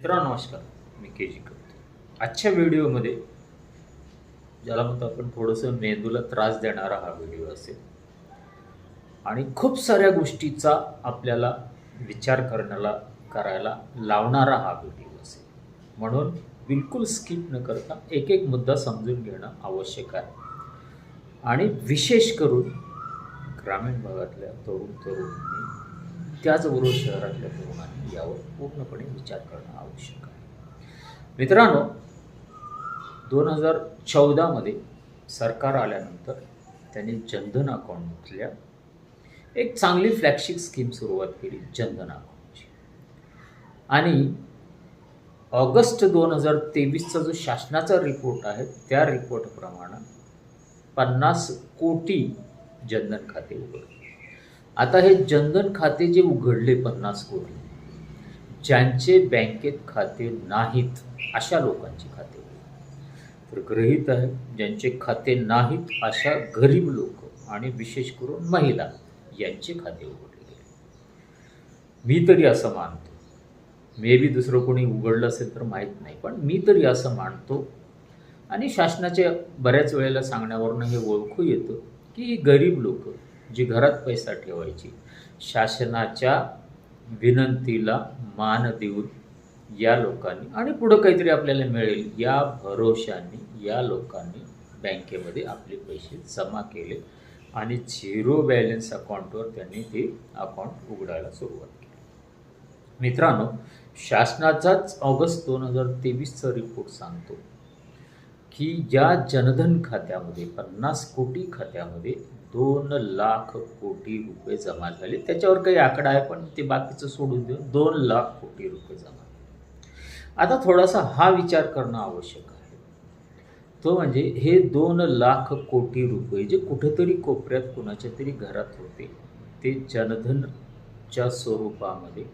मित्रांनो नमस्कार. मी के जी करतो आजच्या व्हिडिओमध्ये ज्याला म्हणतो आपण थोडंसं मेंदूला त्रास देणारा हा व्हिडिओ असेल. आणि खूप साऱ्या गोष्टीचा आपल्याला विचार करण्याला करायला लावणारा हा व्हिडिओ असेल. म्हणून बिलकुल स्किप न करता एक एक मुद्दा समजून घेणं आवश्यक आहे. आणि विशेष करून ग्रामीण भागातल्या तरुण तरुणांनी त्याचबरोबर शहरातल्या तरुणांनी यावर पूर्णपणे विचार करणं आवश्यक आहे. मित्रांनो दोन हजार चौदामध्ये सरकार आल्यानंतर त्यांनी जनधन अकाउंटमधल्या एक चांगली फ्लॅगशिप स्कीम सुरुवात केली जनधन अकाउंटची आणि ऑगस्ट दोन हजार तेवीसचा जो शासनाचा रिपोर्ट आहे त्या रिपोर्टप्रमाणे पन्नास कोटी जनधन खाते उघडले. आता हे जनधन खाते जे उघडले पन्नास कोटी ज्यांचे बँकेत खाते नाहीत अशा लोकांचे खाते. तर गृहीत आहे ज्यांचे खाते नाहीत अशा गरीब लोक आणि विशेष करून महिला यांचे खाते उघडले गेले. मी तरी असं मानतो. मे बी दुसरं कोणी उघडलं असेल तर माहीत नाही पण मी तरी असं मानतो. आणि शासनाच्या बऱ्याच वेळेला सांगण्यावरनं हे ओळखू येतं की ही गरीब लोक जी घरात पैसा ठेवायची शासनाच्या विनंतीला मान देऊन या लोकांनी आणि पुढं काहीतरी आपल्याला मिळेल या भरोशाने या लोकांनी बँकेमध्ये आपले पैसे जमा केले आणि झिरो बॅलन्स अकाउंटवर त्यांनी ते अकाउंट उघडायला सुरुवात केली. मित्रांनो शासनाचाच ऑगस्ट दोन हजार तेवीसचा रिपोर्ट सांगतो की या जनधन खात्यामध्ये पन्नास कोटी खात्यामध्ये दोन लाख कोटी रुपये जमा झाले. त्याच्यावर काही आकडा आहे पण ते बाकीचं सोडून देऊन दोन लाख कोटी रुपये जमा झाले. आता थोडासा हा विचार करणं आवश्यक आहे. तो म्हणजे हे दोन लाख कोटी रुपये जे कुठेतरी कोपऱ्यात कुणाच्या तरी घरात होते ते जनधनच्या स्वरूपामध्ये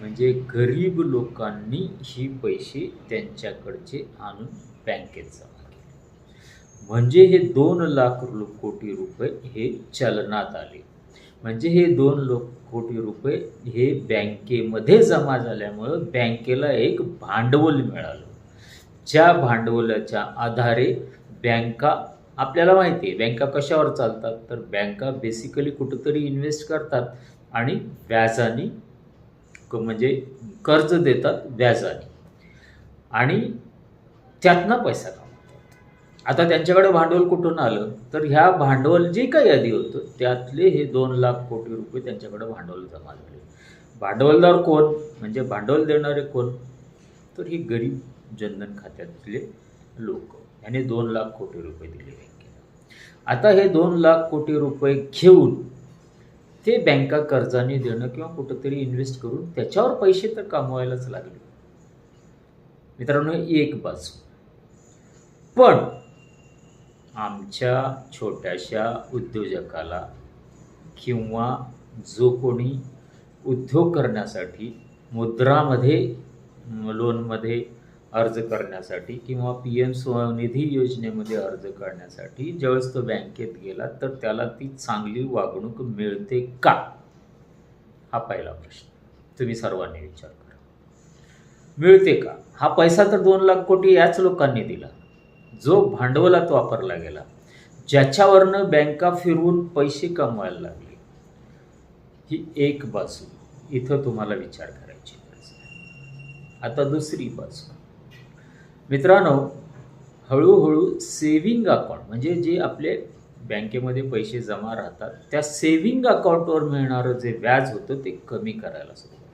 म्हणजे गरीब लोकांनी ही पैसे त्यांच्याकडचे आणून बँकेत जमा म्हणजे हे दोन लाख कोटी रुपये हे चलनात आले. म्हणजे हे दोन लोक कोटी रुपये हे बँकेमध्ये जमा झाल्यामुळं बँकेला एक भांडवल मिळालं. ज्या भांडवलाच्या आधारे बँका आपल्याला माहिती आहे बँका कशावर चालतात? तर बँका बेसिकली कुठंतरी इन्व्हेस्ट करतात आणि व्याजाने क- म्हणजे कर्ज देतात व्याजाने. आणि त्यातनं पैसा कमवतात आता त्यांच्याकडे भांडवल कुठून आलं? तर ह्या भांडवल जे काही आधी होतं त्यातले हे दोन लाख कोटी रुपये त्यांच्याकडे भांडवल जमा झाले. भांडवलदार कोण? म्हणजे भांडवल देणारे कोण? तर ही गरीब जनधन खात्यातले लोक. याने दोन लाख कोटी रुपये दिले बँकेला. आता हे दोन लाख कोटी रुपये घेऊन ते बँका कर्जाने देणं किंवा कुठंतरी इन्व्हेस्ट करून त्याच्यावर पैसे तर कमवायलाच लागले. मित्रांनो एक बाजू. पण आमच्या छोट्याशा उद्योजकाला किंवा जो कोणी उद्योग करण्यासाठी मुद्रामध्ये लोनमध्ये अर्ज करण्यासाठी किंवा पी एम स्वनिधी योजनेमध्ये अर्ज करण्यासाठी ज्यावेळेस तो बँकेत गेला तर त्याला ती चांगली वागणूक मिळते का? हा पहिला प्रश्न. तुम्ही सर्वांनी विचार करा. मिळते का? हा पैसा तर दोन लाख कोटी याच लोकांनी दिला. जो भांडवलात वापरला गेला ज्याच्यावरनं बँका फिरवून पैसे कमवायला लागले. ही एक बाजू. इथं तुम्हाला विचार करायची गरज आहे. आता दुसरी बाजू. मित्रांनो हळूहळू सेविंग अकाउंट म्हणजे जे आपले बँकेमध्ये पैसे जमा राहतात त्या सेविंग अकाउंटवर मिळणारं जे व्याज होतं ते कमी करायला सुरुवात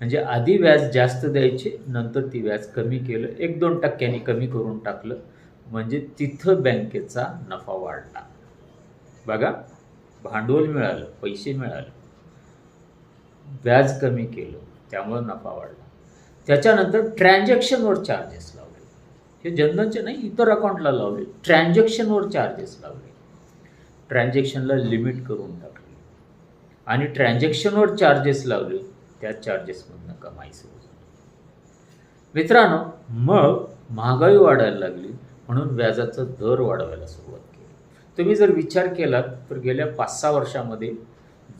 म्हणजे आधी व्याज जास्त द्यायचे नंतर ती व्याज कमी केलं. एक दोन टक्क्यांनी कमी करून टाकलं. म्हणजे तिथं बँकेचा नफा वाढला. बघा भांडवल मिळालं पैसे मिळाले. व्याज कमी केलं त्यामुळं नफा वाढला. त्याच्यानंतर ट्रॅन्झॅक्शनवर चार्जेस लावले. हे जनधनचे नाही इतर अकाउंटला लावले. ट्रॅन्झॅक्शनवर चार्जेस लावले. ट्रॅन्झॅक्शनला लिमिट करून टाकली. आणि ट्रॅन्झॅक्शनवर चार्जेस लावले. त्या चार्जेसमधनं कमाई सुरू झाली. मित्रांनो मग महागाई वाढायला लागली म्हणून व्याजाचा दर वाढवायला सुरुवात केली. तुम्ही जर विचार केलात तर गेल्या पाच सहा वर्षामध्ये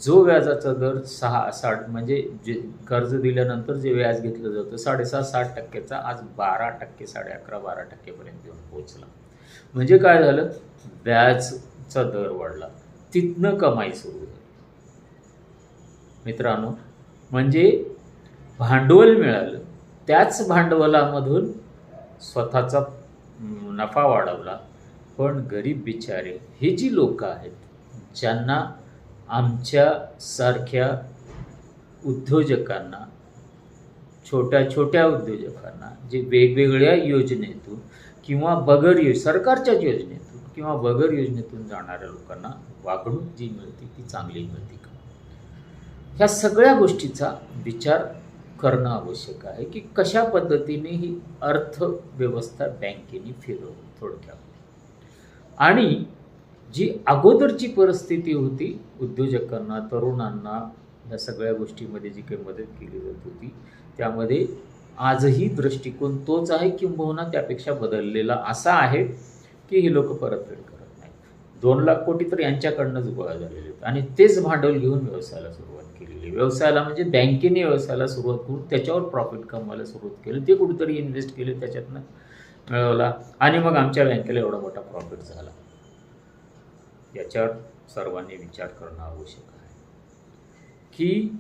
जो व्याजाचा दर सहा साठ म्हणजे जे कर्ज दिल्यानंतर जे व्याज घेतलं जातं साडेसहा साठ टक्क्याचा आज बारा टक्के साडे अकरा बारा टक्केपर्यंत येऊन पोहोचला. म्हणजे काय झालं? व्याजचा दर वाढला. तिथनं कमाई सुरू झाली. मित्रांनो म्हणजे भांडवल मिळालं. त्याच भांडवलामधून स्वतःचा नफा वाढवला. पण गरीब बिचारे हे जी लोक आहेत ज्यांना आमच्यासारख्या उद्योजकांना छोट्या छोट्या उद्योजकांना जे वेगवेगळ्या योजनेतून किंवा बगर यो सरकारच्याच योजनेतून किंवा बगर योजनेतून जाणाऱ्या लोकांना वागणूक जी मिळते ती चांगली मिळते का? ह्या सगळ्या गोष्टीचा विचार करणं आवश्यक आहे की कशा पद्धतीने ही अर्थव्यवस्था बँकेने फिरवली थोडक्यात. आणि जी अगोदरची परिस्थिती होती उद्योजकांना तरुणांना या सगळ्या गोष्टीमध्ये जी काही मदत केली जात होती त्यामध्ये आजही दृष्टिकोन तोच आहे किंबहुना त्यापेक्षा बदललेला असा आहे की ही लोक परतफेड करतात. दोन लाख कोटी तर यांच्याकडनंच गोळा झालेले आहेत. आणि तेच भांडवल घेऊन व्यवसायाला सुरुवात केलेली व्यवसायाला म्हणजे बँकेने व्यवसायाला सुरुवात करून त्याच्यावर प्रॉफिट कमवायला सुरुवात केली. ते कुठेतरी इन्व्हेस्ट केले त्याच्यातनं मिळवला आणि मग आमच्या बँकेला एवढा मोठा प्रॉफिट झाला. याच्यावर सर्वांनी विचार करणं आवश्यक आहे की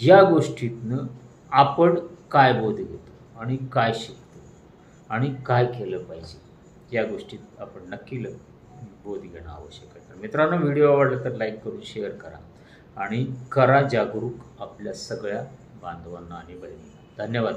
या गोष्टीतनं आपण काय बोध घेतो आणि काय शिकतो आणि काय केलं पाहिजे या गोष्टीत आपण नक्की लक्ष बोध घेणं आवश्यक आहे. तर मित्रांनो व्हिडिओ आवडला तर लाईक करून शेअर करा आणि करा जागरूक आपल्या सगळ्या बांधवांना आणि बहिणींना. धन्यवाद.